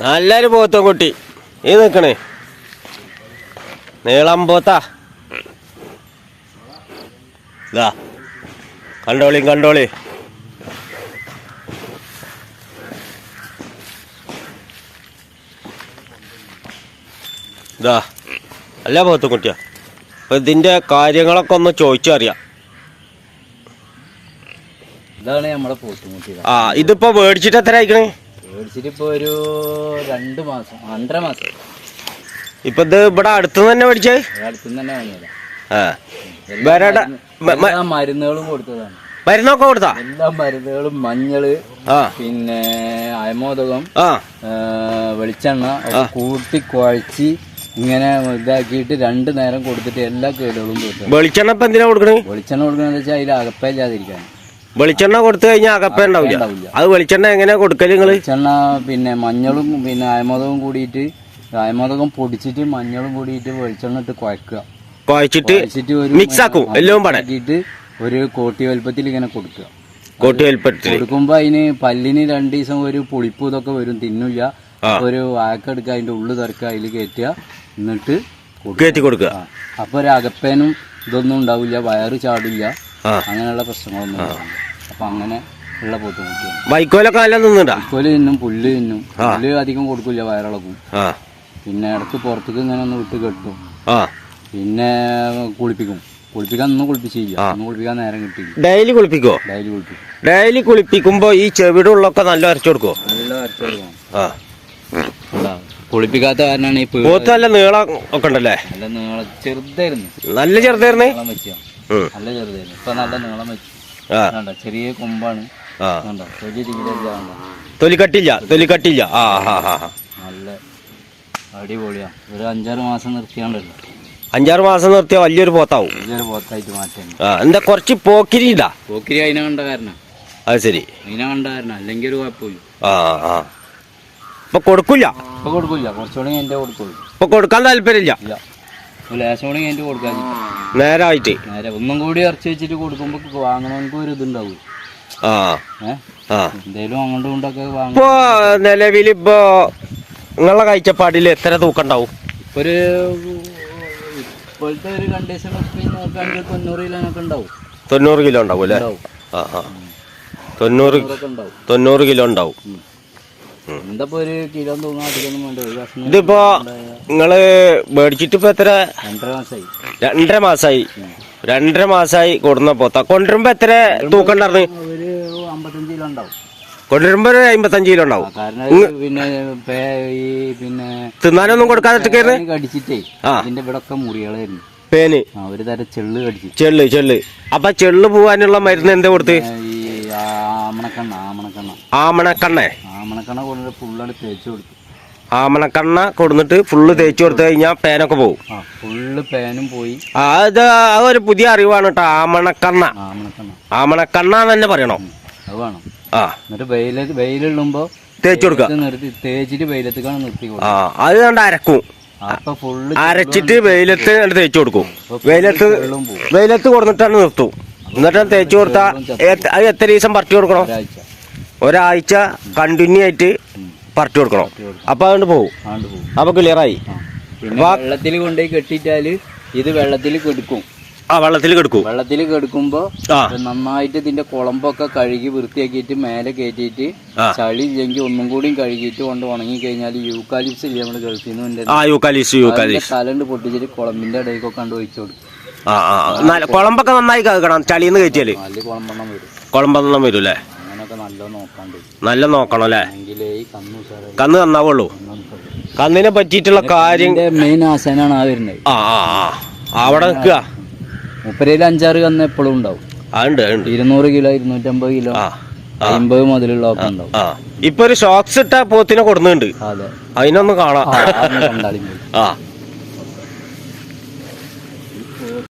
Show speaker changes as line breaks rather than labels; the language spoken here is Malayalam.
നല്ലൊരു പോത്തോ കുട്ടി. ഈ നിക്കണേ. നീളം പോത്താ. ഇതാ. കണ്ടോളി കണ്ടോളി. ഇതാ. അല്ല പോത്തും കുട്ടിയാ. അപ്പൊ ഇതിന്റെ കാര്യങ്ങളൊക്കെ ഒന്ന് ചോദിച്ചറിയാം.
ഇതാണ് നമ്മളെ പോത്തുമുട്ടി
ആ ഇതിപ്പോ മേടിച്ചിട്ട് എത്ര അയക്കണേ
മേടിച്ചിട്ട് ഇപ്പൊ ഒരു രണ്ട് മാസം രണ്ടര മാസം.
ഇപ്പൊ ഇത് ഇവിടെ അടുത്തുനിന്ന് തന്നെ മേടിച്ചത്
അടുത്തുനിന്ന് തന്നെ വാങ്ങിയതാ.
ആ.
എല്ലാ മരുന്നുകളും കൊടുത്തതാണ്.
മരുന്നൊക്കെ കൊടുത്താ?
എല്ലാ മരുന്നുകളും മഞ്ഞൾ
ആ.
പിന്നെ അയമോദകം
ആ.
ആ, വെളിച്ചെണ്ണ ഒക്കെ കൂട്ടി കുഴച്ച് ഇങ്ങനെ ഇതാക്കിയിട്ട് രണ്ട് നേരം കൊടുത്തിട്ട് എല്ലാ കേടുകളും കൊടുത്തു
വെളിച്ചെണ്ണ ഇപ്പൊ എന്തിനാ കൊടുക്കണേ?
വെളിച്ചെണ്ണ കൊടുക്കണെന്ന് വെച്ചാൽ അതിൽ അകപ്പയില്ലാതിരിക്കാൻ
വെളിച്ചെണ്ണ കൊടുത്തു കഴിഞ്ഞാൽ അകപ്പ ഉണ്ടാവില്ല. അത് വെളിച്ചെണ്ണ എങ്ങനെയാ കൊടുക്കൽ നിങ്ങൾ?
വെളിച്ചെണ്ണ പിന്നെ മഞ്ഞളും പിന്നെ അയമതവും കൂടിയിട്ട് അയമതകം പൊടിച്ചിട്ട് മഞ്ഞളും കൂടിയിട്ട് വെളിച്ചെണ്ണ ഇട്ട് കുഴക്കുക.
കുഴച്ചിട്ട്
കുഴച്ചിട്ട് ഒരു
മിക്സ് ആക്കും. എല്ലാം പാടെ.
ആക്കിയിട്ട് ഒരു കോട്ടി വലുപ്പത്തിൽ ഇങ്ങനെ കൊടുക്കുക.
കോട്ടി വലിപ്പത്തിൽ.
കൊടുക്കുമ്പോ അതിന് പല്ലിന് രണ്ടു ദിവസം ഒരു പുളിപ്പ് ഇതൊക്കെ വരും. തിന്നില്ല. ഒരു വാക്കെടുക്കുക അതിന്റെ ഉള്ളു തറക്കുക അതിൽ കയറ്റുക എന്നിട്ട് കൊടുക്കുക.
കയറ്റി കൊടുക്കുക.
അപ്പൊ ഒരു അകപ്പേനും ഇതൊന്നും ഉണ്ടാവില്ല. വയറ് ചാടില്ല. അങ്ങനെയുള്ള പ്രശ്നങ്ങളൊന്നും ഉണ്ടാവില്ല. അപ്പൊ അങ്ങനെ ഉള്ള പോത്തുമുട്ടിയാണ്
വൈക്കോലൊക്കെ നല്ല നിന്നുണ്ടാ
വൈക്കോൽ തിന്നും പുല്ല് തിന്നും. പുല്ല് അധികം കൊടുക്കില്ല വയറിളക്കും പിന്നെ ഇടയ്ക്ക് പുറത്തേക്ക് ഇങ്ങനെ ഒന്ന് വിട്ട് കെട്ടും. പിന്നെ കുളിപ്പിക്കും. കുളിപ്പിക്കാൻ ഒന്നും കുളിപ്പിച്ചില്ല. ഒന്നും കുളിപ്പിക്കാൻ നേരം കിട്ടി
ഡെയിലി കുളിപ്പിക്കോ?
ഡെയിലി കുളിപ്പിക്കും.
ഡെയിലി കുളിപ്പിക്കുമ്പോ ഈ ചെവിയുടെ ഉള്ളൊക്കെ നല്ല അരച്ചു കൊടുക്കോ?
നല്ല കൊടുക്കണം. കുളിപ്പിക്കാത്ത കാരണമാണ് ഈ
പോത്ത് നല്ല നീളം ഒക്കെ ഉണ്ടല്ലേ?
നല്ല നീളം ചെറുതായിരുന്നു.
നല്ല ചെറുതായിരുന്നേ.
നല്ല ചെറുതായിരുന്നു. ഇപ്പൊ നല്ല നീളം വെച്ചു. ചെറിയ കൊമ്പാണ്.
തൊലിക്കട്ടില്ല
കണ്ടോ തൊലി
തൊലി കട്ടില്ല തൊലി കട്ടില്ല ആ ഹാ ഹാ
നല്ല അടിപൊളിയാ. ഒരു അഞ്ചാറ് മാസം നിർത്തിയാണ്ടല്ലോ.
അഞ്ചാറ് മാസം നിർത്തിയ വലിയൊരു പോത്താവും.
വലിയൊരു പോത്തായിട്ട് മാറ്റാൻ.
ആ എന്താ കുറച്ച് പോക്കിരിണ്ടാ
പോക്കിരി അതിനെ കണ്ട കാരണം.
അത് ശരി.
അതിനെ കണ്ട കാരണം അല്ലെങ്കിൽ ഒരു കുഴപ്പമില്ല.
ആ ആ. ഇപ്പൊ കൊടുക്കില്ല
ഇപ്പൊ കൊടുക്കില്ല കുറച്ചുകൂടി എന്റെ കൊടുക്കുള്ളൂ.
ഇപ്പൊ കൊടുക്കാൻ താല്പര്യമില്ല?
ലേശം കൂടി എന്റെ കൊടുക്കാൻ
നേരായിട്ട്.
നേരെ ഒന്നും കൂടി ഇറച്ചി വെച്ചിട്ട് കൊടുക്കുമ്പോ വാങ്ങണമെങ്കിൽ ഒരു ഇതുണ്ടാവും
ആ.
എന്തേലും അങ്ങോട്ടും കൊണ്ടൊക്കെ
ഇപ്പോ നിലവിൽ ഇപ്പോ നിങ്ങളെ കാഴ്ചപ്പാടിൽ എത്ര തൂക്കം ഉണ്ടാവും
ഇപ്പൊ ഒരു ഇപ്പോഴത്തെ ഒരു കണ്ടീഷൻ നോക്കുകയാണെങ്കിൽ തൊണ്ണൂറ് കിലോനൊക്കെ ഉണ്ടാവും.
തൊണ്ണൂറ് കിലോ ഉണ്ടാവും അല്ലേ? ആ ആ. തൊണ്ണൂറ് തൊണ്ണൂറ് കിലോ ഉണ്ടാവും. ഇതിപ്പോ നിങ്ങൾ മേടിച്ചിട്ട് ഇപ്പൊ എത്ര?
രണ്ടര മാസമായി
രണ്ടര മാസായി. രണ്ടര മാസായി കൊടുന്ന പോത്ത. കൊണ്ടുവരുമ്പോ എത്ര തൂക്കം ഉണ്ടായിരുന്നു കൊണ്ടുവരുമ്പോ ഒരു അമ്പത്തഞ്ച് കിലോ ഉണ്ടാവും.
പിന്നെ ഈ പിന്നെ
തിന്നാനൊന്നും കൊടുക്കാതെ കയറുന്നത്
കടിച്ചിട്ടേ
ആ.
ഇതിന്റെ ഇവിടെ ഒക്കെ മുറികളായിരുന്നു.
പേന്?
ഒരു തരം ചെള്ള് കടിച്ചു.
ചെള്ള് ചെള്ള്. അപ്പൊ ചെള്ള് പോവാനുള്ള മരുന്ന് എന്താ കൊടുത്ത്?
ആമണക്കണ്ണ ആമണക്കണ്ണ.
ആമണക്കണ്ണേ.
ആമണക്കണ്ണ കൊണ്ട് ഫുള്ളാണ് തേച്ചു കൊടുത്തു.
ആമണക്കണ്ണ കൊടുന്നിട്ട് ഫുള്ള് തേച്ച് കൊടുത്തു കഴിഞ്ഞാൽ പേനൊക്കെ പോകും
ഫുള്ള് പേനും പോയി.
അത് അതൊരു പുതിയ അറിവാണ് കേട്ടോ ആമണക്കണ്ണ.
ആമണക്കണ്ണ.
തന്നെ പറയണോ. ആ.
എന്നിട്ട് വെയില വെയിലുള്ളുമ്പോ
തേച്ച് കൊടുക്കുക
നിർത്തി തേച്ചിട്ട് വെയിലത്തേക്കാണ് നിർത്തി
ആ അത് കണ്ട് അരക്കും. അരച്ചിട്ട് വെയിലത്ത് തേച്ച് കൊടുക്കും. വെയിലത്ത് വെയിലത്ത് കൊടുത്തിട്ടാണ് നിർത്തും. എന്നിട്ട് തേച്ച് കൊടുത്താൽ അത് എത്ര ദിവസം പറിച്ചു കൊടുക്കണം?
ഒരാഴ്ച
കണ്ടിന്യൂ ആയിട്ട് പറിച്ചു കൊടുക്കണം? അപ്പൊ അതുകൊണ്ട് പോകും അപ്പൊ ക്ലിയറായി
വെള്ളത്തിൽ കൊണ്ടുപോയി കെട്ടിട്ടാൽ ഇത് വെള്ളത്തിൽ കെടുക്കും.
ആ വെള്ളത്തിൽ കെടുക്കും.
വെള്ളത്തിൽ കെടുക്കുമ്പോ നന്നായിട്ട് ഇതിന്റെ കുളമ്പൊക്കെ കഴുകി വൃത്തിയാക്കിയിട്ട് മേലെ കയറ്റിയിട്ട് ചളി ഇല്ലെങ്കിൽ ഒന്നും കൂടി കഴുകിയിട്ട് കൊണ്ട് ഉണങ്ങി കഴിഞ്ഞാൽ യൂക്കാലിപ്സ് ഇല്ലേ നമ്മൾ ഗൾഫിൽ നിന്ന് തലണ്ട് പൊട്ടിച്ചിട്ട് കുളമ്പിന്റെ ഇടയിലൊക്കെ കണ്ട് ഒഴിച്ചു കൊടുക്കും.
കുളമ്പൊക്കെ നന്നായി കേൾക്കണം ചളിന്ന് കയറ്റിയാൽ.
നല്ല കുളമ്പെണ്ണം വരും.
കുളമ്പെണ്ണം വരും അല്ലേ
നല്ല
നോക്കണം അല്ലേ?
കന്നു
നന്നാവുള്ളൂ. കന്നിനെ പറ്റിയിട്ടുള്ള കാര്യം
മെയിൻ ആശാനാണ് ആ വരുന്നത്.
ആ ആ ആ. അവിടെ നിൽക്കുക.
മുപ്പരയിൽ അഞ്ചാറ് കന്ന് എപ്പോഴും ഉണ്ടാവും. ഇരുന്നൂറ് കിലോ ഇരുന്നൂറ്റമ്പത് കിലോ അമ്പത് മുതലുള്ള ഒക്കെ ഉണ്ടാവും.
ഇപ്പൊ ഒരു ഷോക്സ് ഇട്ട പോത്തിനെ കൊടുക്കുന്നുണ്ട്.
അതെ.
അതിനൊന്ന് കാണാം. ആ.